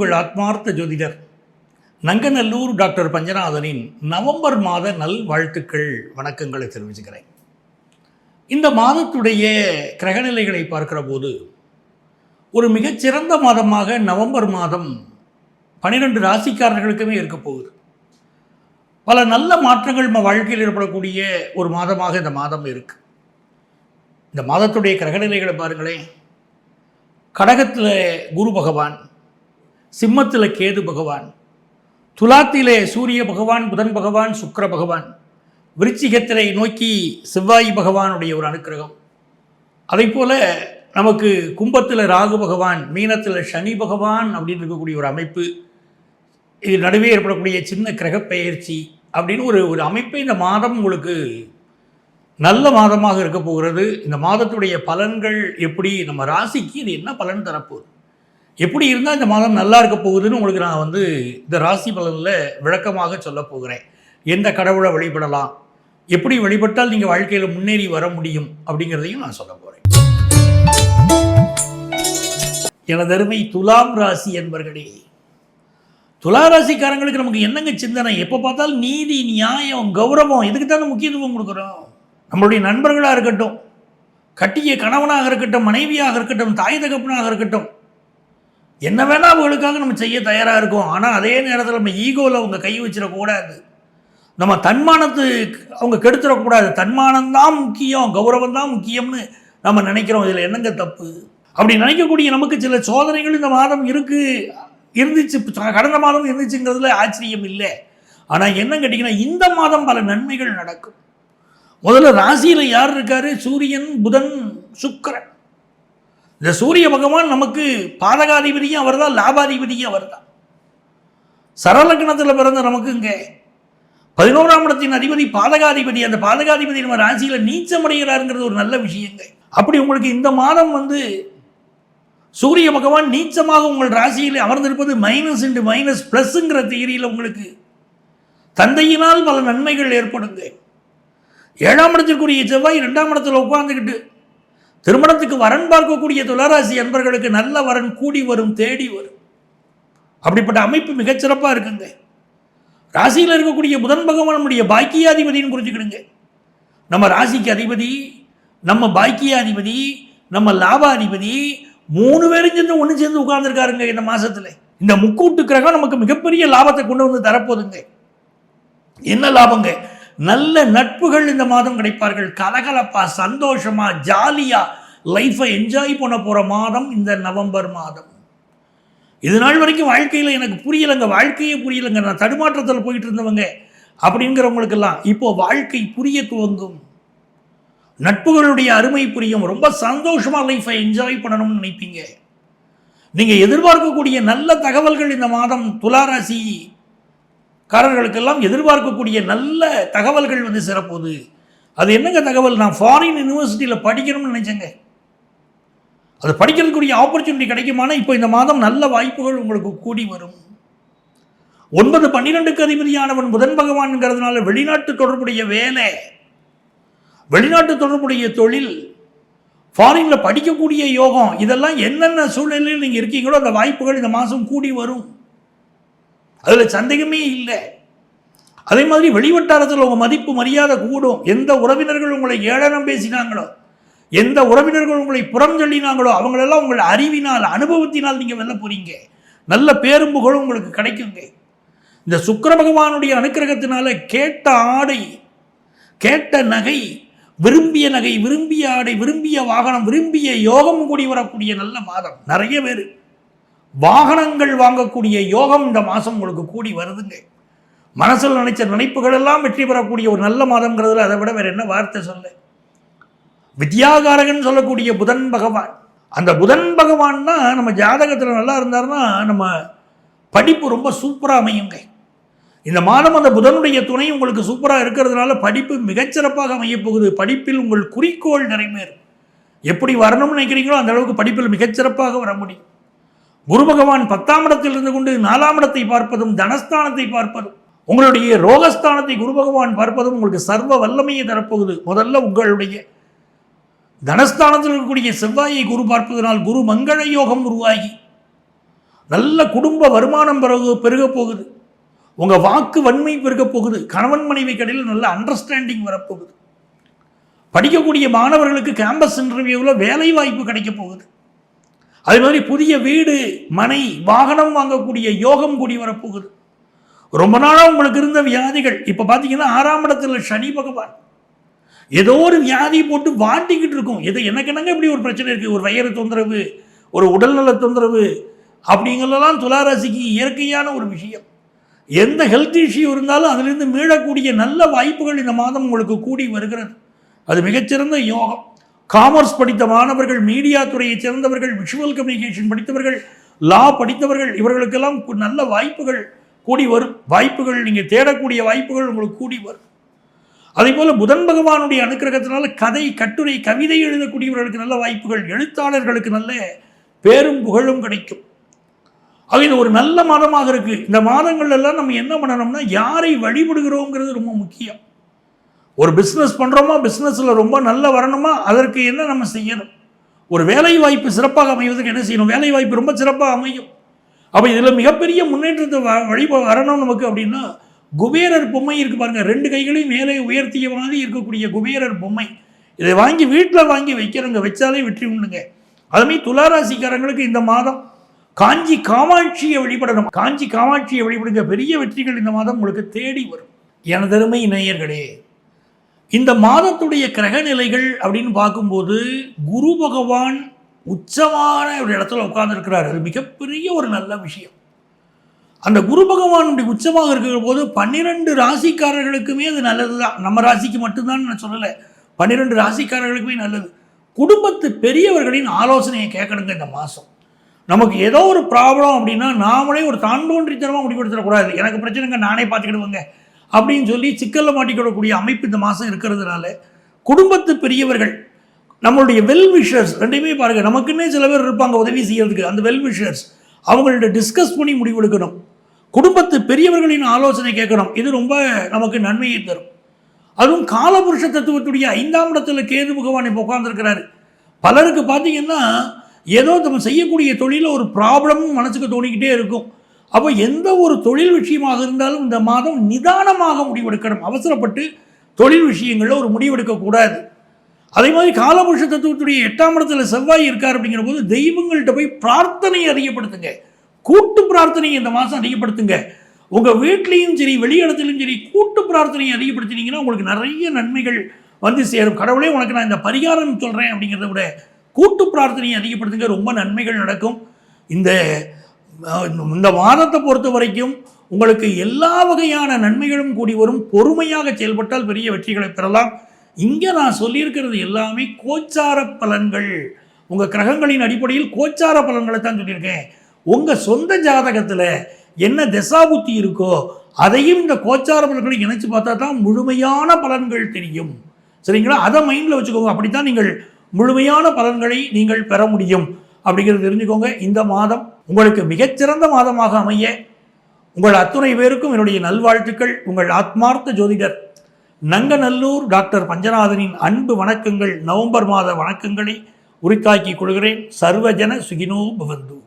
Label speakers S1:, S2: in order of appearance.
S1: உங்கள் ஆத்மார்த்த ஜோதிடர். நங்கநல்லூர் டாக்டர் பஞ்சநாதனின் நவம்பர் மாத நல் வாழ்த்துக்கள் வணக்கங்களை தெரிவிச்சுக்கிறேன். இந்த மாதத்துடைய கிரகநிலைகளை பார்க்கிற போது ஒரு மிகச்சிறந்த மாதமாக நவம்பர் மாதம் பன்னிரெண்டு ராசிக்காரர்களுக்குமே இருக்க போகுது. பல நல்ல மாற்றங்கள் நம்ம வாழ்க்கையில் ஏற்படக்கூடிய ஒரு மாதமாக இந்த மாதம் இருக்கு. இந்த மாதத்துடைய கிரகநிலைகளை பாருங்களேன். கடகத்தில் குரு பகவான் சிம்மத்தில் கேது பகவான் துலாத்திலே சூரிய பகவான் புதன் பகவான் சுக்கிர பகவான் விருச்சிகத்திலே நோக்கி செவ்வாய் பகவானுடைய ஒரு அனுக்கிரகம். அதே நமக்கு கும்பத்தில் ராகு பகவான் மீனத்தில் சனி பகவான் அப்படின்னு இருக்கக்கூடிய ஒரு அமைப்பு இது நடுவே ஏற்படக்கூடிய சின்ன கிரகப்பெயர்ச்சி அப்படின்னு ஒரு ஒரு அமைப்பை இந்த மாதம் உங்களுக்கு நல்ல மாதமாக இருக்க போகிறது. இந்த மாதத்துடைய பலன்கள் எப்படி நம்ம ராசிக்கு இது என்ன பலன் தரப்போகுது? எப்படி இருந்தால் இந்த மாதம் நல்லா இருக்க போகுதுன்னு உங்களுக்கு நான் வந்து இந்த ராசி பலனில் விளக்கமாக சொல்ல போகிறேன். எந்த கடவுளை வழிபடலாம்? எப்படி வழிபட்டால் நீங்கள் வாழ்க்கையில் முன்னேறி வர முடியும் அப்படிங்கிறதையும் நான் சொல்ல போகிறேன் எனது அருமை துலாம் ராசி என்பர்களே துலா ராசிக்காரங்களுக்கு நமக்கு என்னங்க சிந்தனை? எப்போ பார்த்தாலும் நீதி நியாயம் கௌரவம் இதுக்கு தானே முக்கியத்துவம் கொடுக்குறோம்? நம்மளுடைய நண்பர்களாக இருக்கட்டும் கட்டிய கணவனாக இருக்கட்டும் மனைவியாக இருக்கட்டும் தாய் தகப்பனாக இருக்கட்டும் என்ன வேணால் அவங்களுக்காக நம்ம செய்ய தயாராக இருக்கோம். ஆனால் அதே நேரத்தில் நம்ம ஈகோவில் அவங்க கை வச்சிடக்கூடாது நம்ம தன்மானத்து அவங்க கெடுத்துடக்கூடாது தன்மானம்தான் முக்கியம் கௌரவம் தான் முக்கியம்னு நம்ம நினைக்கிறோம். இதில் என்னங்க தப்பு? அப்படி நினைக்கக்கூடிய நமக்கு சில சோதனைகள் இந்த மாதம் இருக்குது இருந்துச்சு. கடந்த மாதம் இருந்துச்சுங்கிறதுல ஆச்சரியம் இல்லை. ஆனால் என்ன கேட்டிங்கன்னா இந்த மாதம் பல நன்மைகள் நடக்கும். முதல்ல ராசியில் யார் இருக்காரு? சூரியன் புதன் சுக்கிரன். இந்த சூரிய பகவான் நமக்கு பாதகாதிபதியும் அவர் தான் லாபாதிபதியும் அவர் தான் சரலக்கணத்தில் பிறந்த நமக்கு இங்கே பதினோராம் இடத்தின் அதிபதி பாதகாதிபதி. அந்த பாதகாதிபதி நம்ம ராசியில் நீச்சமடைகிறாருங்கிறது ஒரு நல்ல விஷயங்க. அப்படி உங்களுக்கு இந்த மாதம் வந்து சூரிய பகவான் நீச்சமாக உங்கள் ராசியில் அமர்ந்திருப்பது மைனஸ் இன்டு மைனஸ் ப்ளஸ்ஸுங்கிற தியரியில் உங்களுக்கு தந்தையினால் பல நன்மைகள் ஏற்படுங்க. ஏழாம் இடத்திற்குரிய செவ்வாய் ரெண்டாம் இடத்துல உட்கார்ந்துக்கிட்டு திருமணத்துக்கு வரன் பார்க்கக்கூடிய துளராசி அன்பர்களுக்கு நல்ல வரன் கூடி வரும் தேடி வரும். அப்படிப்பட்ட அமைப்பு மிகச்சிறப்பாக இருக்குங்க. ராசியில் இருக்கக்கூடிய புதன் பகவான் நம்முடைய பாக்கியாதிபதினு குறிச்சுக்கிடுங்க நம்ம ராசிக்கு அதிபதி நம்ம பாக்கியாதிபதி நம்ம லாபாதிபதி மூணு பேரும் சேர்ந்து ஒன்று சேர்ந்து உட்கார்ந்துருக்காருங்க இந்த மாதத்தில் இந்த முக்கூட்டு கிரகம் நமக்கு மிகப்பெரிய லாபத்தை கொண்டு வந்து தரப்போகுதுங்க. என்ன லாபங்க? நல்ல நட்புகள் இந்த மாதம் கிடைப்பார்கள். கலகலப்பா சந்தோஷமா ஜாலியா லைஃப்பை என்ஜாய் பண்ண போற மாதம் இந்த நவம்பர் மாதம். இது நாள் வரைக்கும் வாழ்க்கையில் எனக்கு புரியலைங்க. வாழ்க்கையே புரியலைங்க. நான் தடுமாற்றத்தில் போயிட்டு இருந்தவங்க அப்படிங்கிறவங்களுக்கெல்லாம் இப்போ வாழ்க்கை புரிய துவங்கும். நட்புகளுடைய அருமை புரியும். ரொம்ப சந்தோஷமாக லைஃப்பை என்ஜாய் பண்ணணும்னு நினைப்பீங்க. நீங்கள் எதிர்பார்க்கக்கூடிய நல்ல தகவல்கள் இந்த மாதம் துளாராசி காரர்களுக்கெல்லாம் எதிர்பார்க்கக்கூடிய நல்ல தகவல்கள் வந்து சிறப்போகுது. அது என்னங்க தகவல்? நான் ஃபாரின் யூனிவர்சிட்டியில் படிக்கணும்னு நினச்சேங்க. அது படிக்கிறதுக்குரிய ஆப்பர்ச்சுனிட்டி கிடைக்குமானா இப்போ இந்த மாதம் நல்ல வாய்ப்புகள் உங்களுக்கு கூடி வரும். ஒன்பது பன்னிரெண்டுக்கு அதிபதியானவன் புதன் பகவான்ங்கிறதுனால வெளிநாட்டு தொடர்புடைய வேலை வெளிநாட்டு தொடர்புடைய தொழில் ஃபாரினில் படிக்கக்கூடிய யோகம் இதெல்லாம் என்னென்ன சூழ்நிலையில் நீங்கள் இருக்கீங்களோ அந்த வாய்ப்புகள் இந்த மாதம் கூடி வரும். அதில் சந்தேகமே இல்லை. அதே மாதிரி வெளிவட்டாரத்தில் உங்கள் மதிப்பு மரியாதை கூடும். எந்த உறவினர்கள் உங்களை ஏளனம் பேசினாங்களோ எந்த உறவினர்கள் உங்களை புறம் சொல்லினாங்களோ அவங்களெல்லாம் உங்கள் அறிவினால் அனுபவத்தினால் நீங்கள் வெல்ல போகிறீங்க நல்ல பேரும் புகழும் உங்களுக்கு கிடைக்குங்க. இந்த சுக்கர பகவானுடைய அனுக்கிரகத்தினால கேட்ட ஆடை கேட்ட நகை விரும்பிய நகை விரும்பிய ஆடை விரும்பிய வாகனம் விரும்பிய யோகம் கூடி வரக்கூடிய நல்ல மாதம். நிறைய பேர் வாகனங்கள் வாங்கக்கூடிய யோகம் இந்த மாதம் உங்களுக்கு கூடி வருதுங்க. மனசில் நினைச்ச நினைப்புகள் எல்லாம் வெற்றி பெறக்கூடிய ஒரு நல்ல மாதங்கிறதுல அதை விட வேற என்ன வார்த்தை சொல்ல? வித்யாகாரகன் சொல்லக்கூடிய புதன் பகவான். அந்த புதன் பகவான்னா நம்ம ஜாதகத்தில் நல்லா இருந்தாருன்னா நம்ம படிப்பு ரொம்ப சூப்பராக அமையுங்க. இந்த மாதம் அந்த புதனுடைய துணை உங்களுக்கு சூப்பராக இருக்கிறதுனால படிப்பு மிகச்சிறப்பாக அமையப்போகுது. படிப்பில் உங்கள் குறிக்கோள் நிறைவேறும். எப்படி வரணும்னு நினைக்கிறீங்களோ அந்த அளவுக்கு படிப்பில் மிகச்சிறப்பாக வர முடியும். குரு பகவான் பத்தாம் இடத்தில் இருந்து கொண்டு நாலாம் இடத்தை பார்ப்பதும் தனஸ்தானத்தை பார்ப்பதும் உங்களுடைய ரோகஸ்தானத்தை குரு பகவான் பார்ப்பதும் உங்களுக்கு சர்வ வல்லமையை தரப்போகுது. முதல்ல உங்களுடைய தனஸ்தானத்தில் இருக்கக்கூடிய செவ்வாயை குரு பார்ப்பதனால் குரு மங்கள யோகம் உருவாகி நல்ல குடும்ப வருமானம் பிறகு பெருக போகுது. உங்கள் வாக்கு வன்மை பெருக போகுது. கணவன் மனைவி கடையில் நல்ல அண்டர்ஸ்டாண்டிங் வரப்போகுது. படிக்கக்கூடிய மாணவர்களுக்கு கேம்பஸ் இன்டர்வியூவில் வேலை வாய்ப்பு கிடைக்க போகுது. அதே மாதிரி புதிய வீடு மனை வாகனம் வாங்கக்கூடிய யோகம் கூடி வரப்போகுது. ரொம்ப நாளாக உங்களுக்கு இருந்த வியாதிகள். இப்போ பார்த்தீங்கன்னா ஆறாம் இடத்துல சனி பகவான். ஏதோ ஒரு வியாதி போட்டு வாட்டிக்கிட்டு இருக்கும். எது எனக்கு என்னங்க இப்படி ஒரு பிரச்சனை இருக்குது ஒரு வயிறு தொந்தரவு ஒரு உடல்நல தொந்தரவு அப்படிங்கிறதெல்லாம் துளாராசிக்கு இயற்கையான ஒரு விஷயம். எந்த ஹெல்த் இஷ்யூ இருந்தாலும் அதிலிருந்து மீளக்கூடிய நல்ல வாய்ப்புகள் இந்த மாதம் உங்களுக்கு கூடி வருகிறது. அது மிகச்சிறந்த யோகம். காமர்ஸ் படித்த மாணவர்கள் மீடியா துறையைச் சேர்ந்தவர்கள் விஷுவல் கம்யூனிகேஷன் படித்தவர்கள் லா படித்தவர்கள் இவர்களுக்கெல்லாம் நல்ல வாய்ப்புகள் கூடி வரும். வாய்ப்புகள் நீங்கள் தேடக்கூடிய வாய்ப்புகள் உங்களுக்கு கூடி வரும். அதே போல் புதன் பகவானுடைய அனுக்கிரகத்தினால கதை கட்டுரை கவிதை எழுதக்கூடியவர்களுக்கு நல்ல வாய்ப்புகள் எழுத்தாளர்களுக்கு நல்ல பேரும் புகழும் கிடைக்கும். ஆக இது ஒரு நல்ல மாதமாக இருக்குது இந்த மாதங்கள் எல்லாம் நம்ம என்ன பண்ணணும்னா யாரை வழிபடுகிறோங்கிறது ரொம்ப முக்கியம். ஒரு பிஸ்னஸ் பண்ணுறோமா பிஸ்னஸில் ரொம்ப நல்ல வரணுமா? அதற்கு என்ன நம்ம செய்யணும்? ஒரு வேலை வாய்ப்பு சிறப்பாக அமைவதற்கு என்ன செய்யணும்? வேலை வாய்ப்பு ரொம்ப சிறப்பாக அமையும். அப்போ இதில் மிகப்பெரிய முன்னேற்றத்தை வ வழி வரணும் நமக்கு அப்படின்னா குபேரர் பொம்மை இருக்கு பாருங்கள் ரெண்டு கைகளையும் மேலே உயர்த்திய மாதிரி இருக்கக்கூடிய குபேரர் பொம்மை. இதை வாங்கி வீட்டில் வாங்கி வைக்கிறவங்க வச்சாலே வெற்றி உண்டுங்க. அதுமாதிரி துளாராசிக்காரங்களுக்கு இந்த மாதம் காஞ்சி காமாட்சியை வழிபடணும். காஞ்சி காமாட்சியை வழிபடுங்க. பெரிய வெற்றிகள் இந்த மாதம் உங்களுக்கு தேடி வரும். எனதருமை நேயர்களே இந்த மாதத்துடைய கிரக நிலைகள் அப்படின்னு பார்க்கும்போது குரு பகவான் உச்சமான ஒரு இடத்துல உட்கார்ந்துருக்கிறார். அது மிகப்பெரிய ஒரு நல்ல விஷயம். அந்த குரு பகவானுடைய உச்சமாக இருக்கிற போது பன்னிரெண்டு ராசிக்காரர்களுக்குமே அது நல்லது தான் நம்ம ராசிக்கு மட்டும்தான் நான் சொல்லலை. பன்னிரெண்டு ராசிக்காரர்களுக்குமே நல்லது. குடும்பத்து பெரியவர்களின் ஆலோசனையை கேட்கணுங்க இந்த மாதம். நமக்கு ஏதோ ஒரு ப்ராப்ளம் அப்படின்னா நாமளே ஒரு தாண்டோன்றித்தனமாக முடிவெடுத்துடக்கூடாது எனக்கு பிரச்சனைங்க நானே பார்த்துக்கிடுவேங்க. அப்படின்னு சொல்லி சிக்கலில் மாட்டிக்கிடக்கூடிய அமைப்பு இந்த மாதம் இருக்கிறதுனால குடும்பத்து பெரியவர்கள் நம்மளுடைய வெல் விஷர்ஸ் ரெண்டுமே பாருங்கள் நமக்குன்னே சில பேர் இருப்பாங்க உதவி செய்யறதுக்கு. அந்த வெல் விஷர்ஸ் அவங்கள்ட்ட டிஸ்கஸ் பண்ணி முடிவெடுக்கணும் குடும்பத்து பெரியவர்களின் ஆலோசனை கேட்கணும். இது ரொம்ப நமக்கு நன்மையை தரும். அதுவும் காலபுருஷ தத்துவத்துடைய ஐந்தாம் இடத்துல கேது பகவான் இப்போ உட்காந்துருக்கிறாரு பலருக்கு பார்த்தீங்கன்னா ஏதோ நம்ம செய்யக்கூடிய தொழிலில் ஒரு ப்ராப்ளமும் மனசுக்கு தோணிக்கிட்டே இருக்கும். அப்போ எந்த ஒரு தொழில் விஷயமாக இருந்தாலும் இந்த மாதம் நிதானமாக முடிவெடுக்கணும். அவசரப்பட்டு தொழில் விஷயங்களில் ஒரு முடிவெடுக்கக்கூடாது அதே மாதிரி காலபுருஷ தத்துவத்துடைய எட்டாம் இடத்துல செவ்வாய் இருக்கார் அப்படிங்கிற போது தெய்வங்கள்கிட்ட போய் பிரார்த்தனை அதிகப்படுத்துங்க. கூட்டு பிரார்த்தனை இந்த மாதம் அதிகப்படுத்துங்க. உங்கள் வீட்லேயும் சரி வெளியிடத்துலையும் சரி கூட்டு பிரார்த்தனையை அதிகப்படுத்தினீங்கன்னா உங்களுக்கு நிறைய நன்மைகள் வந்து சேரும். கடவுளே உனக்கு நான் இந்த பரிகாரம் சொல்கிறேன் அப்படிங்கிறத விட கூட்டு பிரார்த்தனையை அதிகப்படுத்துங்க. ரொம்ப நன்மைகள் நடக்கும். இந்த இந்த மாதத்தை பொறுத்த வரைக்கும் உங்களுக்கு எல்லா வகையான நன்மைகளும் கூடி வரும். பொறுமையாக செயல்பட்டால் பெரிய வெற்றிகளை பெறலாம். இங்கே நான் சொல்லியிருக்கிறது எல்லாமே கோச்சார பலன்கள். உங்கள் கிரகங்களின் அடிப்படையில் கோச்சார பலன்களை தான் சொல்லியிருக்கேன். உங்கள் சொந்த ஜாதகத்தில் என்ன தசாபுத்தி இருக்கோ அதையும் இந்த கோச்சார பலன்களை இணைச்சு பார்த்தா தான் முழுமையான பலன்கள் தெரியும். சரிங்களா? அதை மைண்டில் வச்சுக்கோங்க. அப்படித்தான் நீங்கள் முழுமையான பலன்களை நீங்கள் பெற முடியும். அப்படிங்கிறத தெரிஞ்சுக்கோங்க. இந்த மாதம் உங்களுக்கு மிகச்சிறந்த மாதமாக அமைய உங்கள் அத்துணை பேருக்கும் என்னுடைய நல்வாழ்த்துக்கள். உங்கள் ஆத்மார்த்த ஜோதிடர் நங்கநல்லூர் டாக்டர் பஞ்சநாதனின் அன்பு வணக்கங்கள். நவம்பர் மாத வணக்கங்களை உரித்தாக்கிக் கொள்கிறேன். சர்வஜன சுகினோ பவந்து.